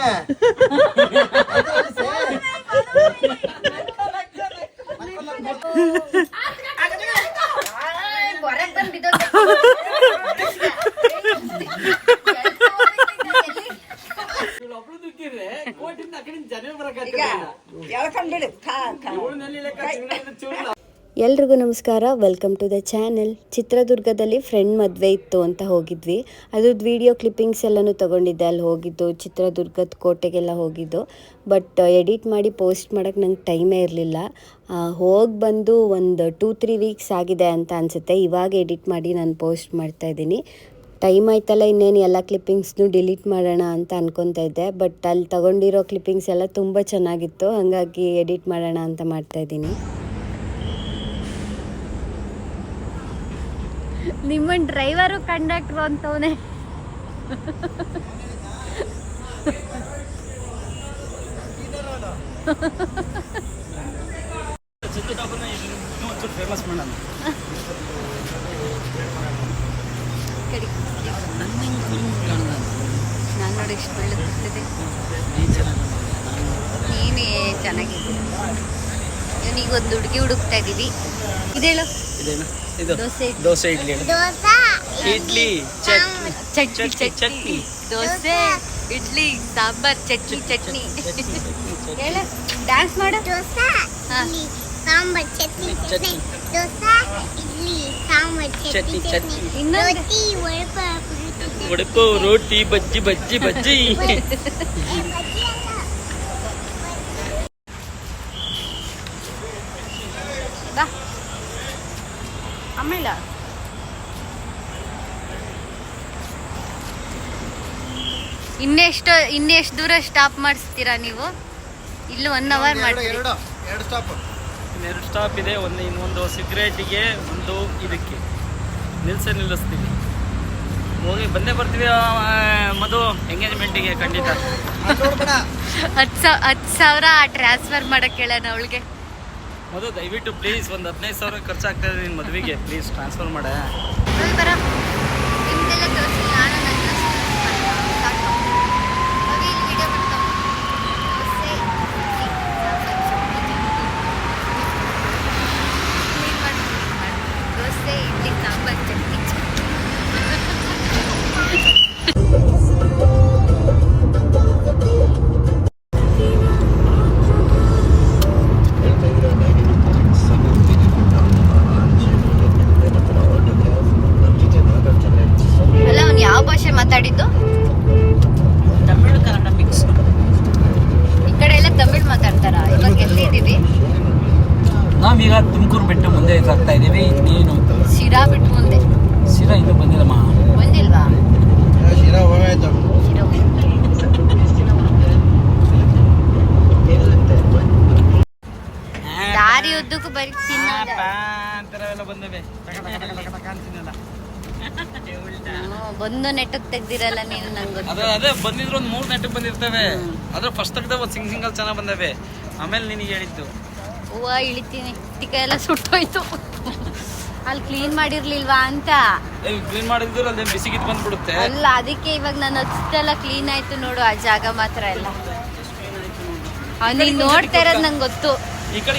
man. ನಮಸ್ಕಾರ welcome to the channel ಚಿತ್ರದುರ್ಗದಲ್ಲಿ friend ಮದುವೆ ಇತ್ತು ಅಂತ ಹೋಗಿದ್ವಿ. ಅದ್ರದ್ದು ವಿಡಿಯೋ ಕ್ಲಿಪ್ಪಿಂಗ್ಸ್ ಎಲ್ಲನೂ ತೊಗೊಂಡಿದ್ದೆ, ಅಲ್ಲಿ ಹೋಗಿದ್ದು, ಚಿತ್ರದುರ್ಗದ ಕೋಟೆಗೆಲ್ಲ ಹೋಗಿದ್ದು. ಬಟ್ ಎಡಿಟ್ ಮಾಡಿ ಪೋಸ್ಟ್ ಮಾಡೋಕ್ಕೆ ನಂಗೆ ಟೈಮೇ ಇರಲಿಲ್ಲ. ಹೋಗಿ ಬಂದು ಒಂದು ಟೂ ತ್ರೀ ವೀಕ್ಸ್ ಆಗಿದೆ ಅಂತ ಅನಿಸುತ್ತೆ. ಇವಾಗ ಎಡಿಟ್ ಮಾಡಿ ನಾನು ಪೋಸ್ಟ್ ಮಾಡ್ತಾ ಇದ್ದೀನಿ. ಟೈಮ್ ಆಯ್ತಲ್ಲ ಇನ್ನೇನು ಎಲ್ಲ ಕ್ಲಿಪ್ಪಿಂಗ್ಸ್ನು ಡಿಲೀಟ್ ಮಾಡೋಣ ಅಂತ ಅನ್ಕೊತಾ ಇದ್ದೆ. ಬಟ್ ಅಲ್ಲಿ ತಗೊಂಡಿರೋ ಕ್ಲಿಪ್ಪಿಂಗ್ಸ್ ಎಲ್ಲ ತುಂಬ ಚೆನ್ನಾಗಿತ್ತು. ಹಾಗಾಗಿ ಎಡಿಟ್ ಮಾಡೋಣ ಅಂತ ಮಾಡ್ತಾ ನಿಮ್ಮನ್ ಡ್ರೈವರು ಕಂಡಕ್ಟ್ರು ಅಂತವನೇ ಫೇಮಸ್ ನಾನು ನೋಡಿ ನೀನೇ ಚೆನ್ನಾಗಿದ್ದೀನಿ ಇವನಿಗೊಂದು ಹುಡುಗಿ ಹುಡುಕ್ತಾ ಇದ್ದೀವಿ ಇದೇಳು? ಇದೇನು? ಇದು ದೋಸೆ ಇಡ್ಲಿ. ಇಡ್ಲಿ. ಚಟ್ನಿ. ಚಟ್ನಿ. ದೋಸೆ ಇಡ್ಲಿ ಸಾಂಬಾರ್ ಚಟ್ನಿ ಚಟ್ನಿ ಡ್ಯಾನ್ಸ್ ಮಾಡು. ಸಾಂಬಾರ್ ಚಟ್ನಿ ಚಟ್ನಿ. ದೋಸೆ ಇಡ್ಲಿ ಸಾಂಬಾರ್ ಚಟ್ನಿ ಚಟ್ನಿ, ಇನ್ನೊಂದು? ರೋಟಿ ಬಜ್ಜಿ ಬಜ್ಜಿ ಬಜ್ಜಿ. ಇನ್ನೆಷ್ಟು ಇನ್ನೆಷ್ಟು ದೂರ ಸ್ಟಾಪ್ ಮಾಡಿಸ್ತೀರಾ ನೀವು? ಇಲ್ಲಿ ಒನ್ ಅವರ್ ಮಾಡಿ ಎರಡು ಸ್ಟಾಪ್ ಎರಡು ಸ್ಟಾಪ್ ಇದೆ ಒಂದು ಇನ್ನೊಂದು ಸಿಗರೇಟಿಗೆ ಒಂದು ಇದಕ್ಕೆ. ನಿಲ್ಸ ನಿಲ್ಲಿಸ್ತೀವಿ. ಹೋಗಿ ಬಂದೇ ಬರ್ತೀವಿ ಮಧು ಎಂಗೇಜ್ಮೆಂಟಿಗೆ ಖಂಡಿತ. ಹತ್ತು ಸಾವಿರ ಹತ್ತು ಸಾವಿರ ಟ್ರಾನ್ಸ್ಫರ್ ಮಾಡಕ್ಕೆ ಹೇಳೋಣ ಅವಳಿಗೆ. ಮಧು ದಯವಿಟ್ಟು ಪ್ಲೀಸ್ ಒಂದು ಹದಿನೈದು ಸಾವಿರ ಖರ್ಚಾಗ್ತಾ ಇದೆ ನಿನ್ನ ಮದುವೆಗೆ. ಪ್ಲೀಸ್ ಟ್ರಾನ್ಸ್ಫರ್ ಮಾಡ. ನಾವೀಗ ತುಮಕೂರು ಬಿಟ್ಟು ಮುಂದೆ ಹೋಗ್ತಾ ಇದ್ದೀವಿ. ಏನು? ಶಿರಾ ಬಿಟ್ಟು ಮುಂದೆ. ಶಿರಾ ಇನ್ನೂ ಬಂದಿಲ್ಲಮ್ಮ. ಬಂದಿಲ್ವಾ? ಶಿರಾ ಹೋಗಾಯ್ತು ದಾರಿ ಉದ್ದಕ್ಕೂ ಬರೀ ಎಲ್ಲ ಬಂದವೆ ಒಂದು ನೆಟ್ಟಕ್ ತೆಗ್ದಿರಲ್ಲ ನೀನು ನಂಗೆ ಅದೇ ಅದೇ ಬಂದಿದ್ರು ಒಂದು ಮೂರು ನೆಟ್ಟಕ್ ಬಂದಿರ್ತವೆ. ಅದ್ರ ಫಸ್ಟ್ ತೆಗ್ದ ಒಂದು ಸಿಂಗ್ ಸಿಂಗಲ್ ಚೆನ್ನಾಗಿ ಬಂದವೆ. ಆಮೇಲೆ ನಿನಗೆ ಹೇಳಿದ್ದು. ಹೂವ ಇಳಿತೀನಿ. ಟಿಕ ಎಲ್ಲ ಸುಟ್ಟೋಯ್ತು. ಅಲ್ಲಿ ಕ್ಲೀನ್ ಮಾಡಿರ್ಲಿಲ್ವಾ ಅಂತ. ಕ್ಲೀನ್ ಮಾಡಿದ್ರು ಅದೇ ಬಿಸಿಗಿದ್ ಬಂದ್ಬಿಡುತ್ತೆ? ಅಲ್ಲ ಅದಕ್ಕೆ ಇವಾಗ ನಾನು ಅಷ್ಟೆಲ್ಲ ಕ್ಲೀನ್ ಆಯ್ತು ನೋಡು ಆ ಜಾಗ ಮಾತ್ರ ಎಲ್ಲ. ನೀನ್ ನೋಡ್ತಾ ಇರೋದು ನಂಗೆ ಗೊತ್ತು. ಈ ಕಡೆ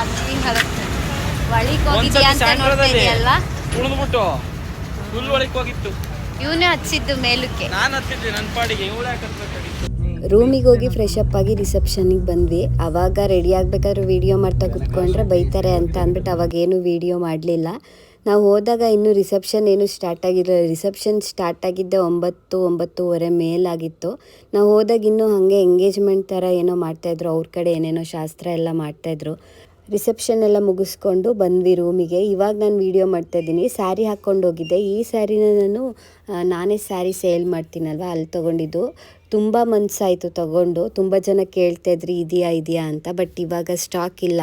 ಅಲ್ಲಿ. ಒಳಿಗ್ ಹೋಗಿದ್ಯಾ ಅಂತ ನೋಡ್ತಾ ಇದೆಯಲ್ವಾ ಉಳಿದ್ಬಿಟ್ಟು ಫುಲ್ ಒಳಗೆ ಹೋಗಿತ್ತು. ಇವನೇ ಹಚ್ಚಿದ್ದು ಮೇಲಕ್ಕೆ. ನಾನು ಹತ್ತಿದ್ದೆ ನನ್ನ ಪಾಡಿಗೆ. ಇವಳು ಹತ್ಬೇಕಾಗಿತ್ತು ರೂಮಿಗೆ ಹೋಗಿ ಫ್ರೆಶ್ ಅಪ್ ಆಗಿ ರಿಸೆಪ್ಷನಿಗೆ ಬಂದ್ವಿ. ಅವಾಗ ರೆಡಿ ಆಗ್ಬೇಕಾದ್ರೆ ವಿಡಿಯೋ ಮಾಡ್ತಾ ಕುತ್ಕೊಂಡ್ರೆ ಬೈತಾರೆ ಅಂತ ಅಂದ್ಬಿಟ್ಟು ಅವಾಗ ಏನು ವಿಡಿಯೋ ಮಾಡಲಿಲ್ಲ. ನಾವು ಹೋದಾಗ ಇನ್ನೂ ರಿಸೆಪ್ಷನ್ ಏನು ಸ್ಟಾರ್ಟ್ ಆಗಿರಲಿಲ್ಲ ರಿಸೆಪ್ಷನ್ ಸ್ಟಾರ್ಟ್ ಆಗಿದ್ದೆ ಒಂಬತ್ತು, ಒಂಬತ್ತುವರೆ ಮೇಲಾಗಿತ್ತು ನಾವು ಹೋದಾಗ ಇನ್ನೂ ಹಾಗೆ ಎಂಗೇಜ್ಮೆಂಟ್ ಥರ ಏನೋ ಮಾಡ್ತಾಯಿದ್ರು ಅವ್ರ ಕಡೆ ಏನೇನೋ ಶಾಸ್ತ್ರ ಎಲ್ಲ ಮಾಡ್ತಾಯಿದ್ರು ರಿಸೆಪ್ಷನ್ ಎಲ್ಲ ಮುಗಿಸ್ಕೊಂಡು ಬಂದ್ವಿ ರೂಮಿಗೆ ಇವಾಗ ನಾನು ವೀಡಿಯೋ ಮಾಡ್ತಾಯಿದ್ದೀನಿ ಸ್ಯಾರಿ ಹಾಕ್ಕೊಂಡು ಹೋಗಿದ್ದೆ. ಈ ಸ್ಯಾರಿನ ನಾನು ನಾನೇ ಸ್ಯಾರಿ ಸೇಲ್ ಮಾಡ್ತೀನಲ್ವ? ಅಲ್ಲಿ ತೊಗೊಂಡಿದ್ದು. ತುಂಬ ಮನಸ್ಸಾಯಿತು ತಗೊಂಡು. ತುಂಬ ಜನ ಕೇಳ್ತಾಯಿದ್ರಿ ಇದೆಯಾ ಇದೆಯಾ ಅಂತ. ಬಟ್ ಇವಾಗ ಸ್ಟಾಕ್ ಇಲ್ಲ.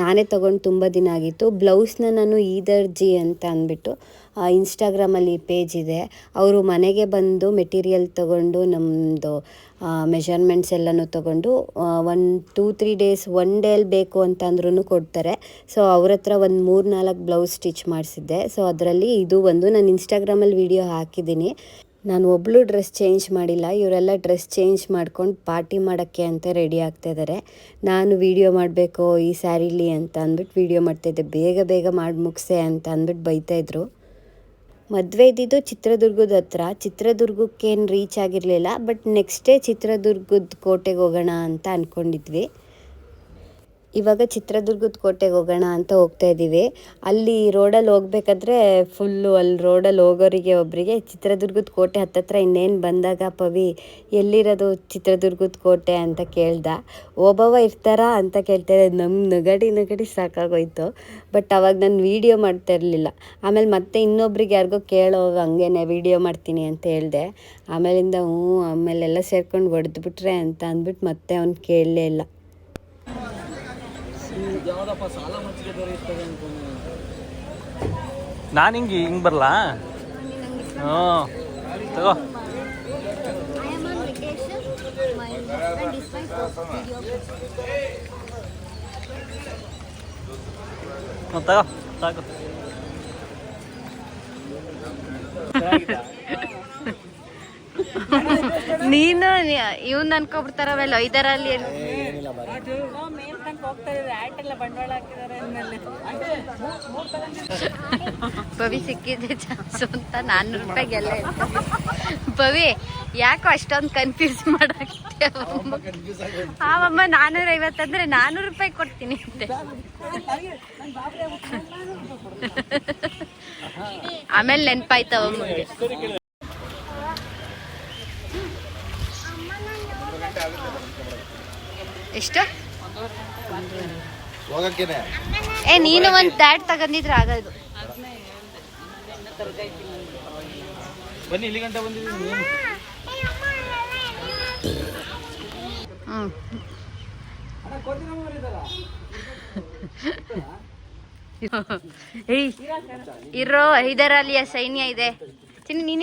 ನಾನೇ ತೊಗೊಂಡು ತುಂಬ ದಿನ ಆಗಿತ್ತು. ಬ್ಲೌಸ್ನ ನಾನು ಈದರ್ಜಿ ಅಂತ ಅಂದ್ಬಿಟ್ಟು ಇನ್ಸ್ಟಾಗ್ರಾಮಲ್ಲಿ ಪೇಜ್ ಇದೆ. ಅವರು ಮನೆಗೆ ಬಂದು ಮೆಟೀರಿಯಲ್ ತೊಗೊಂಡು ನಮ್ಮದು ಮೆಷರ್ಮೆಂಟ್ಸ್ ಎಲ್ಲನೂ ತೊಗೊಂಡು one two three days one daily ಬೇಕು ಅಂತ ಅಂದ್ರೂ ಕೊಡ್ತಾರೆ. ಸೊ ಅವ್ರ ಹತ್ರ ಒಂದು ಮೂರು ನಾಲ್ಕು ಬ್ಲೌಸ್ ಸ್ಟಿಚ್ ಮಾಡಿಸಿದ್ದೆ. ಸೊ ಅದರಲ್ಲಿ ಇದು ಒಂದು. ನಾನು ಇನ್ಸ್ಟಾಗ್ರಾಮಲ್ಲಿ ವಿಡಿಯೋ ಹಾಕಿದ್ದೀನಿ. ನಾನು ಒಬ್ಳು ಡ್ರೆಸ್ ಚೇಂಜ್ ಮಾಡಿಲ್ಲ, ಇವರೆಲ್ಲ ಡ್ರೆಸ್ ಚೇಂಜ್ ಮಾಡ್ಕೊಂಡು ಪಾರ್ಟಿ ಮಾಡೋಕ್ಕೆ ಅಂತ ರೆಡಿ ಆಗ್ತಾ ಇದ್ದಾರೆ ನಾನು ವೀಡಿಯೋ ಮಾಡಬೇಕು ಈ ಸ್ಯಾರಿಲಿ ಅಂತ ಅಂದ್ಬಿಟ್ಟು ವೀಡಿಯೋ ಮಾಡ್ತಾಯಿದ್ದೆ ಬೇಗ ಬೇಗ ಮಾಡಿ ಮುಗಿಸೆ ಅಂತ ಅಂದ್ಬಿಟ್ಟು ಬೈತಾಯಿದ್ರು ಮದುವೆ ಇದ್ದಿದ್ದು ಚಿತ್ರದುರ್ಗದ ಹತ್ರ. ಚಿತ್ರದುರ್ಗಕ್ಕೇನು ರೀಚ್ ಆಗಿರಲಿಲ್ಲ ಬಟ್ ನೆಕ್ಸ್ಟ್ ಡೇ ಚಿತ್ರದುರ್ಗದ ಕೋಟೆಗೆ ಹೋಗೋಣ ಅಂತ ಅಂದ್ಕೊಂಡಿದ್ವಿ ಇವಾಗ ಚಿತ್ರದುರ್ಗದ ಕೋಟೆಗೆ ಹೋಗೋಣ ಅಂತ ಹೋಗ್ತಾ ಇದ್ದೀವಿ. ಅಲ್ಲಿ ರೋಡಲ್ಲಿ ಹೋಗ್ಬೇಕಾದ್ರೆ ಫುಲ್ಲು ಅಲ್ಲಿ ರೋಡಲ್ಲಿ ಹೋಗೋರಿಗೆ ಒಬ್ಬರಿಗೆ ಚಿತ್ರದುರ್ಗದ ಕೋಟೆ ಹತ್ತತ್ರ ಇನ್ನೇನು ಬಂದಾಗ ಪವಿ ಎಲ್ಲಿರೋದು ಚಿತ್ರದುರ್ಗದ ಕೋಟೆ ಅಂತ ಕೇಳ್ದ. ಓಬವ್ವ ಇರ್ತಾರಾ ಅಂತ ಕೇಳ್ತಾ ಇದ್ದೆ. ನಮ್ಮ ನಗಡಿ ನಗಡಿ ಸಾಕಾಗೋಯ್ತು. ಬಟ್ ಅವಾಗ ನಾನು ವೀಡಿಯೋ ಮಾಡ್ತಾ ಇರಲಿಲ್ಲ. ಆಮೇಲೆ ಮತ್ತೆ ಇನ್ನೊಬ್ರಿಗೆ ಯಾರಿಗೋ ಕೇಳೋ ಹಂಗೇನೆ ವೀಡಿಯೋ ಮಾಡ್ತೀನಿ ಅಂತ ಹೇಳಿದೆ. ಆಮೇಲಿಂದ ಹ್ಞೂ ಆಮೇಲೆಲ್ಲ ಸೇರ್ಕೊಂಡು ಹೊಡೆದ್ಬಿಟ್ರೆ ಅಂತ ಅಂದ್ಬಿಟ್ಟು ಮತ್ತೆ ಅವ್ನು ಕೇಳಲೇ ಇಲ್ಲ. ಯಾವ್ದಪ್ಪ ಸಾಲ ಮಚ್ಚಿಗೆ ದೊರೆಯುತ್ತದೆ ಅನ್ಕೊಂಡು ನಾನು. ಹಿಂಗೆ ಹಿಂಗೆ ಬರಲಾ? ಹ್ಞೂ. ತಗೋ. I am on vacation. My husband ಐದರಲ್ಲಿ ಪವಿ ಸಿಕ್ಕಿದೆ ಚಾನ್ಸ್ ಅಂತ ನಾನ್ನೂರು ರೂಪಾಯಿ ಗೆಲ್ಲ ಪವಿ ಯಾಕೋ ಅಷ್ಟೊಂದು ಕನ್ಫ್ಯೂಸ್ ಮಾಡಕ್ಕೆ ಆವಮ್ಮ ನಾನ್ನೂರ ಐವತ್ತಂದ್ರೆ ನಾನ್ನೂರು ರೂಪಾಯಿ ಕೊಡ್ತೀನಿ ಅಂತೆ. ಆಮೇಲೆ ನೆನ್ಪಾಯ್ತವಮ್ಮಗೆ ಎಷ್ಟು? ಏ ನೀನು ಒಂದ್ ಟ್ಯಾಟ್ ತಗೊಂಡಿದ್ರೆ ಆಗೋದು ಬನ್ನಿ ಇಲ್ಲಿ ಗಂಟೆ ಬಂದಿದ್ದೀನಿ. ನೀನು ಹ್ಮ್ ಏಯ್ ಇರೋ ಐದರಲ್ಲಿಯ ಸೈನ್ಯ ಇದೆ. ಚಿನ್ನ ನೀನ್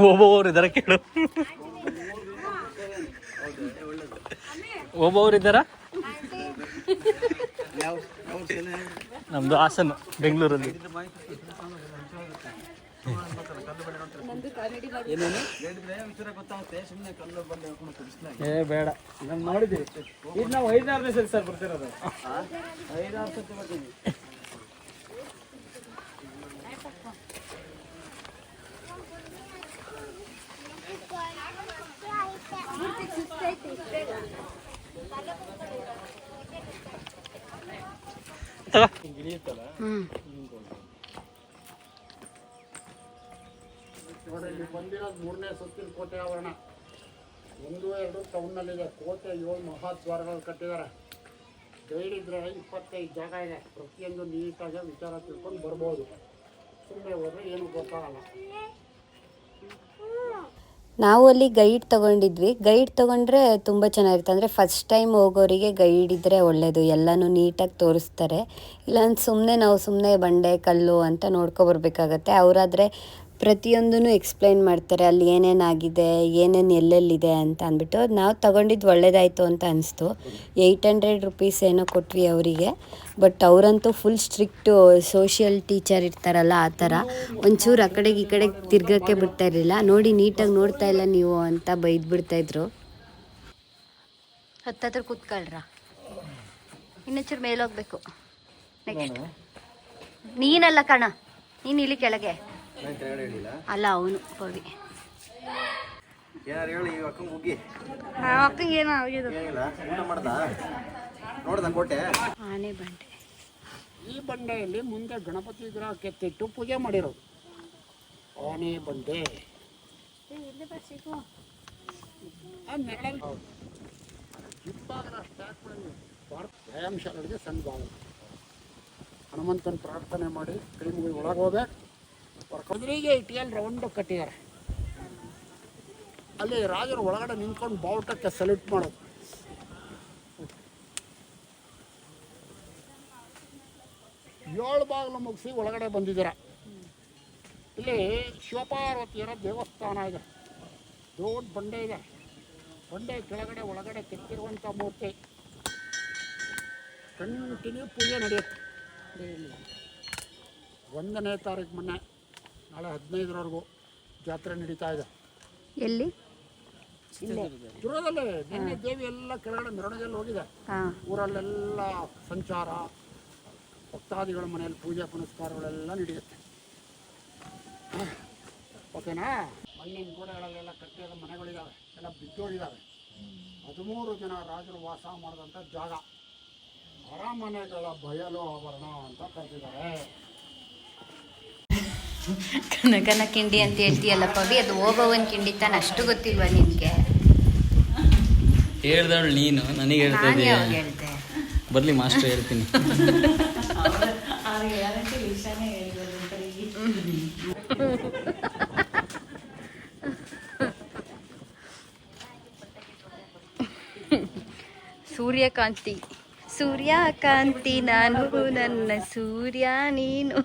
ಒಬ್ಬೊಬ್ಬರು ಇದಾರ ಕೇಳು. ಒಬ್ಬೊಬ್ರು ಇದ್ದಾರ ನಮ್ದು ಹಾಸನ ಬೆಂಗಳೂರಲ್ಲಿ. ಏ ಬೇಡ. ನಾನು ನೋಡಿದ್ದೀವಿ ಇದು ನಾವು ಐದಾರನೇ ಸರಿ ಸರ್ ಬರ್ತಿರೋದು. ಐದಾರು ಸತಿ ಬರ್ತೀವಿ ಹ್ಮ್ ನೋಡಿ ಇಲ್ಲಿ ಬಂದಿರೋದು ಮೂರನೇ ಸುತ್ತಿನ ಕೋಟೆ ಆವರಣ ಒಂದು ಎರಡು ಟೌನ್ನಲ್ಲಿದೆ ಕೋಟೆ ಏಳು ಮಹಾದ್ವಾರಗಳು ಕಟ್ಟಿದ್ದಾರೆ ಗೈಡ್ ಇದ್ರೆ ಇಪ್ಪತ್ತೈದು ಜಾಗ ಇದೆ ಪ್ರತಿಯೊಂದು ನೀಟಾಗಿ ವಿಚಾರ ತಿಳ್ಕೊಂಡು ಬರ್ಬೋದು ಸುಮ್ಮನೆ ಹೋದ್ರೆ ಏನು ಗೊತ್ತಾಗಲ್ಲ ನಾವು ಅಲ್ಲಿ ಗೈಡ್ ತಗೊಂಡಿದ್ವಿ. ಗೈಡ್ ತಗೊಂಡ್ರೆ ತುಂಬ ಚೆನ್ನಾಗಿರುತ್ತೆ. ಅಂದರೆ ಫಸ್ಟ್ ಟೈಮ್ ಹೋಗೋರಿಗೆ ಗೈಡ್ ಇದ್ದರೆ ಒಳ್ಳೆಯದು ಎಲ್ಲನೂ ನೀಟಾಗಿ ತೋರಿಸ್ತಾರೆ. ಇಲ್ಲಾಂದ್ರೆ ಸುಮ್ಮನೆ ನಾವು ಸುಮ್ಮನೆ ಬಂಡೆ, ಕಲ್ಲು ಅಂತ ನೋಡ್ಕೊಬರ್ಬೇಕಾಗತ್ತೆ ಅವರಾದರೆ ಪ್ರತಿಯೊಂದೂ ಎಕ್ಸ್ಪ್ಲೈನ್ ಮಾಡ್ತಾರೆ. ಅಲ್ಲಿ ಏನೇನಾಗಿದೆ ಏನೇನು ಎಲ್ಲೆಲ್ಲಿದೆ ಅಂತ ಅಂದ್ಬಿಟ್ಟು ನಾವು ತಗೊಂಡಿದ್ದು ಒಳ್ಳೇದಾಯಿತು ಅಂತ ಅನಿಸ್ತು. ಏಯ್ಟ್ ಹಂಡ್ರೆಡ್ ರುಪೀಸ್ ಏನೋ ಕೊಟ್ವಿ ಅವರಿಗೆ. ಬಟ್ ಅವರಂತೂ ಫುಲ್ ಸ್ಟ್ರಿಕ್ಟು ಸೋಷಿಯಲ್ ಟೀಚರ್ ಇರ್ತಾರಲ್ಲ ಆ ಥರ. ಒಂಚೂರು ಆ ಕಡೆಗೆ ಈ ಕಡೆಗೆ ತಿರ್ಗಕ್ಕೆ ಬಿಡ್ತಾ ಇರಲಿಲ್ಲ. ನೋಡಿ ನೀಟಾಗಿ ನೋಡ್ತಾ ಇಲ್ಲ ನೀವು ಅಂತ ಬೈದು ಬಿಡ್ತಾಯಿದ್ರು ಹತ್ತತ್ರ ಕೂತ್ಕೊಳ್ರ. ಇನ್ನೊಂಚೂರು ಮೇಲೋಗ್ಬೇಕು ನೆಕ್ಸ್ಟ್ ನೀನಲ್ಲ ಕಣ. ನೀನು ಇಲ್ಲಿ ಕೆಳಗೆ. ಅಲ್ಲ ಅವನು ಪವಿ. ಏನಾರು ಹೇಳಿ ಈ ಅಕ್ಕಂಗೆ ಹೋಗಿ. ಅಕ್ಕಂಗೆ ಏನೋ ಆಗಿದ್ದು ಏನಿಲ್ಲ ಊಟ ಮಾಡ್ದ? ನೋಡ್ದ ಕೋಟೆ ಆನೆ ಬಂಡೆ. ಈ ಬಂಡೆಯಲ್ಲಿ ಮುಂದೆ ಗಣಪತಿ ವಿಗ್ರಹ ಕೆತ್ತಿಟ್ಟು ಪೂಜೆ ಮಾಡಿರೋದು. ಆನೆ ಬಂಡೆ. ವ್ಯಾಯಾಮ ಶಾಲೆಗೆ ಸಣ್ಣ ಹನುಮಂತನ ಪ್ರಾರ್ಥನೆ ಮಾಡಿ ಕೈ ಮುಗಿ ಒಳಗೆ ಹೋಗ್ಬೇಕು ಹೊರಕದ್ರಿಗೆ ಇಟ್ಕೊಂಡು ರೌಂಡ್ ಕಟ್ಟಿದ್ದಾರೆ. ಅಲ್ಲಿ ರಾಜರು ಒಳಗಡೆ ನಿಂತ್ಕೊಂಡು ಬಾವುಟಕ್ಕೆ ಸಲ್ಯೂಟ್ ಮಾಡೋದು. ಏಳು ಬಾಗಿಲು ಮುಗಿಸಿ ಒಳಗಡೆ ಬಂದಿದ್ದೀರ. ಇಲ್ಲಿ ಶಿವಪಾರ್ವತಿಯರ ದೇವಸ್ಥಾನ ಇದೆ. ದೊಡ್ಡ ಬಂಡೆ ಇದೆ. ಬಂಡೆ ಕೆಳಗಡೆ ಒಳಗಡೆ ಕೆತ್ತಿರುವಂಥ ಮೂರ್ತಿ. ಕಂಟಿನ್ಯೂ ಪೂಜೆ ನಡೆಯುತ್ತೆ. ಒಂದನೇ ತಾರೀಕು ಮೊನ್ನೆ. ನಾಳೆ ಹದಿನೈದರವರೆಗೂ ಜಾತ್ರೆ ನಡೀತಾ ಇದೆ. ಎಲ್ಲಿ? ದುರ್ಗದಲ್ಲೇ ನಿನ್ನೆ ದೇವಿ ಎಲ್ಲ ಕೆಳಗಡೆ ಮೆರವಣಿಗೆಯಲ್ಲಿ ಹೋಗಿದೆ. ಊರಲ್ಲೆಲ್ಲ ಸಂಚಾರ ಭಕ್ತಾದಿಗಳ ಮನೆಯಲ್ಲಿ ಪೂಜೆ ಪುನಸ್ಕಾರಗಳೆಲ್ಲ ನಡೆಯುತ್ತೆ. ಓಕೆನಾ? ಮಣ್ಣಿನ ಗೋಡೆಗಳಲ್ಲೆಲ್ಲ ಕಟ್ಟಿದ ಮನೆಗಳಿದ್ದಾವೆ ಎಲ್ಲ ಬಿದ್ದೋಗಿದ್ದಾವೆ ಹದಿಮೂರು ಜನ ರಾಜರು ವಾಸ ಮಾಡಿದಂಥ ಜಾಗ. ಅರಮನೆಗಳ ಬಯಲು ಆವರಣ ಅಂತ ಕರೆದಿದ್ದಾರೆ. ಕನಕನ ಕಿಂಡಿ ಅಂತ ಹೇಳ್ತೀಯಲ್ಲ ಪವಿ ಅದು ಓಬವ್ವನ ಕಿಂಡಿ ತಾನು ಅಷ್ಟು ಗೊತ್ತಿಲ್ವಾ ನಿನ್ಗೆ? ಹೇಳ್ದವಳು ನೀನು ನನಗೆ ಹೇಳ್ತಾ ಹೇಳ್ದೆ. ಬರ್ಲಿ ಮಾಸ್ಟರ್ ಹೇಳ್ತೀನಿ. ಸೂರ್ಯಕಾಂತಿ. ಸೂರ್ಯಕಾಂತಿ ನಾನು ನನ್ನ ಸೂರ್ಯ ನೀನು.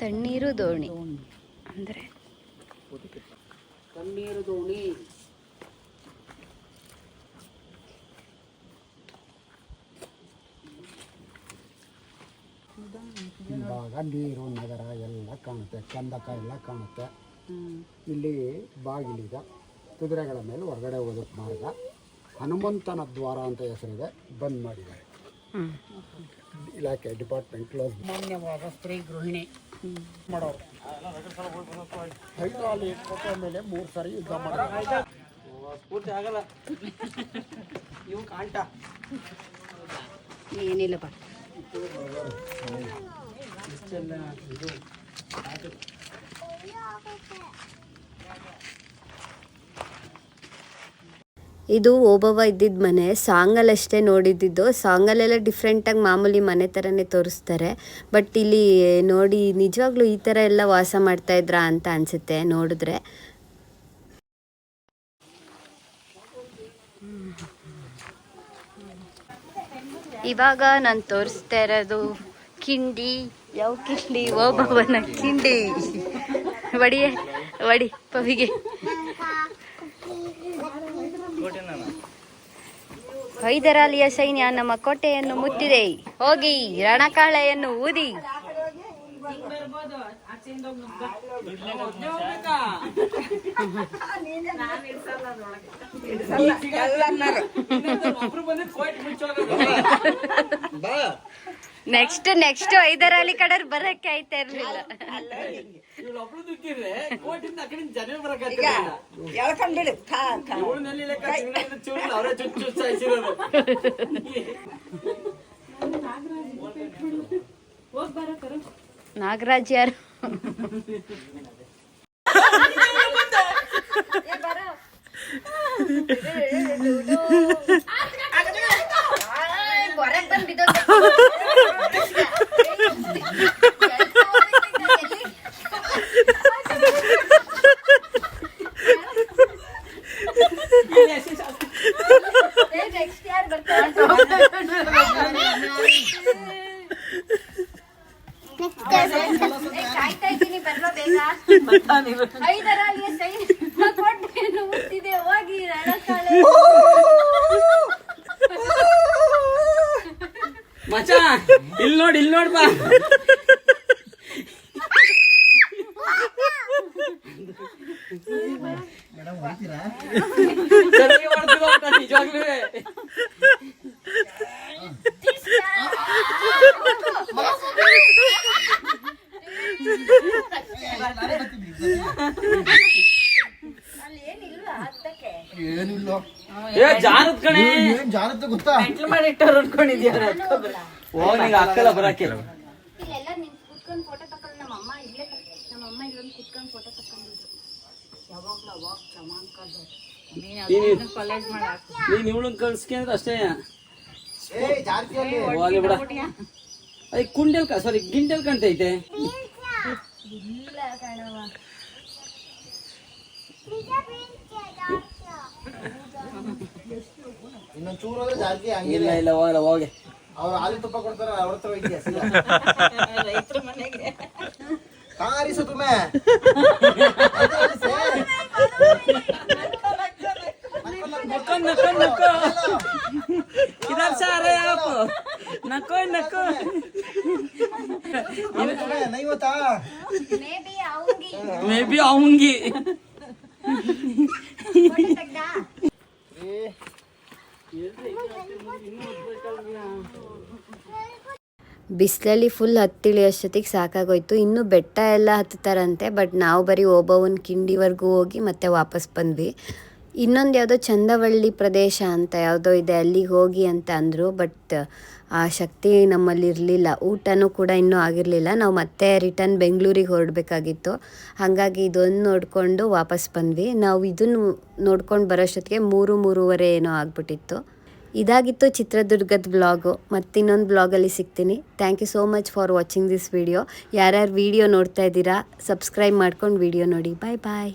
ತಣ್ಣೀರು ದೋಣಿ. ಅಂದರೆ? ತಣ್ಣೀರು ದೋಣಿ. ಇವಾಗ ನೀರು ನಗರ ಎಲ್ಲ ಕಾಣುತ್ತೆ ಕಂದಕ ಎಲ್ಲ ಕಾಣುತ್ತೆ. ಇಲ್ಲಿ ಬಾಗಿಲಿದ ಕುದುರೆಗಳ ಮೇಲೆ ಹೊರಗಡೆ ಹೋಗೋದಕ್ಕೆ ಮಾರ್ಗ. ಹನುಮಂತನ ದ್ವಾರ ಅಂತ ಹೆಸರಿದೆ ಬಂದ್ ಮಾಡಿದ್ದಾರೆ. ಇಲಾಖೆ ಡಿಪಾರ್ಟ್ಮೆಂಟ್ ಕ್ಲೋಸ್ ಮಾನ್ಯವಾದ ಸ್ತ್ರೀ ಗೃಹಿಣಿ. ಮಾಡೋರು. ಹೈದರಾಲಿ ಕೊಟ್ಟ ಮೇಲೆ ಮೂರು ಸಾರಿ ಯುದ್ಧ ಮಾಡಿದ್ದಾರೆ ಪೂರ್ತಿ ಆಗಲ್ಲ. ಇವು ಕಾಂಟ. ಏನಿಲ್ಲಪ್ಪ. ಬಾ ಇಷ್ಟೆಲ್ಲ ಇದು ಇದು ಓಬವ್ವ ಇದ್ದಿದ್ದ ಮನೆ. ಸಾಂಗಲ್ಲಷ್ಟೇ ನೋಡಿದ್ದಿದ್ದು. ಸಾಂಗಲ್ಲೆಲ್ಲ ಡಿಫ್ರೆಂಟಾಗಿ ಮಾಮೂಲಿ ಮನೆ ಥರನೇ ತೋರಿಸ್ತಾರೆ. ಬಟ್ ಇಲ್ಲಿ ನೋಡಿ ನಿಜವಾಗ್ಲೂ ಈ ಥರ ಎಲ್ಲ ವಾಸ ಮಾಡ್ತಾ ಇದ್ರಾ ಅಂತ ಅನಿಸುತ್ತೆ ನೋಡಿದ್ರೆ. ಇವಾಗ ನಾನು ತೋರಿಸ್ತಾ ಇರೋದು ಕಿಂಡಿ. ಯಾವ ಕಿಂಡಿ? ಓಬವ್ವನ ಕಿಂಡಿ. ವಡಿಯೇ ವಡಿ ಪವಿಗೆ. ಹೈದರಾಲಿಯ ಸೈನ್ಯ ನಮ್ಮ ಕೋಟೆಯನ್ನು ಮುತ್ತಿದೆ. ಹೋಗಿ ರಣಕಾಳೆಯನ್ನು ಊದಿ. ನೆಕ್ಸ್ಟ್ ನೆಕ್ಸ್ಟ್ ಐದರಲ್ಲಿ ಕಡೆ ಬರಕ್ಕೆ ಆಯ್ತಾ ಇರ್ಲಿಲ್ಲ. ಯಾರು? ಒಬ್ರು ಮಚ ಇಲ್ಲಿ ನೋಡಿ ಇಲ್ಲಿ ನೋಡ್ಬಾ ಏನಿಲ್ಲ ಏ ಜಾನದ್ ಕಣೆ. ಜಾನತ್ ಜಾನತ್ತ ನಿಂಗೆ ಅಕ್ಕಲ್ಲ ಬರಕ್ಕೆ ಇಲ್ಲೆಲ್ಲ ನಿನ್ ಕುತ್ಕೊಂಡು ಫೋಟೋ ತಕೊಂಡು ನಮ್ಮ ಅಮ್ಮ ಇಲ್ಲೇ ನಮ್ಮ ಅಮ್ಮ ಇಲ್ಲೊಂದು ಕುತ್ಕೊಂಡು ಫೋಟೋ ತಕೊಂಡಿದ್ರು ಯಾವಾಗ್ಲೂ ಅವಾಗ ಚಮಾನ್ಕದು ನೀನ್ ಇವಳನ್ ಕಳ್ಸ್ಕೇಂದ್ರ ಅಷ್ಟೇ? ಹೋಗ್ಲಿ ಬಿಡ. ಅದೇ ಕುಂಡೆಲ್ ಸಾರಿ ಗಿಂಡಲ್ ಕಂತೈತೆ ಇನ್ನೊಂದ್ ಚೂರು ಅಂದ್ರೆ ಜಾರ್ತಿ ಇಲ್ಲ ಹಂಗಿಲ್ಲ. ಇಲ್ಲ ಹೋಗಲ್ಲ ಹೋಗಿ. ಅವ್ರು ಹಾಲು ತುಪ್ಪ ಕೊಡ್ತಾರ ಅವ್ರ ಹತ್ರ ರೈತರ ಮನೆಗೆ. ಕಾರಿಸು ತುಮೆ. ನಕ್ಕೋ. ಇದರ್ ಸಾರೆ ನಕ್ಕೋ ನಕ್ಕೋ. ಮೇ ಬಿ ಅವಂಗಿ ಬಿಸಿಲಲ್ಲಿ ಫುಲ್ ಹತ್ತಿಳಿಯೋಷ್ಟೊತ್ತಿಗೆ ಸಾಕಾಗೋಯ್ತು. ಇನ್ನು ಬೆಟ್ಟ ಎಲ್ಲ ಹತ್ತುತ್ತಾರಂತೆ ಬಟ್ ನಾವು ಬರೀ ಓಬವ್ವನ ಕಿಂಡಿವರೆಗೂ ಹೋಗಿ ಮತ್ತೆ ವಾಪಸ್ ಬಂದ್ವಿ. ಇನ್ನೊಂದು ಯಾವುದೋ ಚಂದವಳ್ಳಿ ಪ್ರದೇಶ ಅಂತ ಯಾವುದೋ ಇದೆ, ಅಲ್ಲಿಗೆ ಹೋಗಿ ಅಂತ ಅಂದರು ಬಟ್ ಆ ಶಕ್ತಿ ನಮ್ಮಲ್ಲಿ ಇರಲಿಲ್ಲ ಊಟನೂ ಕೂಡ ಇನ್ನೂ ಆಗಿರಲಿಲ್ಲ. ನಾವು ಮತ್ತೆ ರಿಟರ್ನ್ ಬೆಂಗಳೂರಿಗೆ ಹೊರಡಬೇಕಾಗಿತ್ತು. ಹಾಗಾಗಿ ಇದೊಂದು ನೋಡಿಕೊಂಡು ವಾಪಸ್ ಬಂದ್ವಿ. ನಾವು ಇದನ್ನು ನೋಡ್ಕೊಂಡು ಬರೋಷ್ಟೊತ್ತಿಗೆ ಮೂರು, ಮೂರುವರೆ ಏನೋ ಆಗ್ಬಿಟ್ಟಿತ್ತು. ಇದಾಗಿತ್ತು ಚಿತ್ರದುರ್ಗದ ಬ್ಲಾಗು. ಮತ್ತಿನ್ನೊಂದು ಬ್ಲಾಗಲ್ಲಿ ಸಿಗ್ತೀನಿ. Thank you so much for watching this video ಯಾರ್ಯಾರು ವಿಡಿಯೋ ನೋಡ್ತಾ ಇದ್ದೀರಾ ಸಬ್ಸ್ಕ್ರೈಬ್ ಮಾಡ್ಕೊಂಡು ವಿಡಿಯೋ ನೋಡಿ. ಬಾಯ್ ಬಾಯ್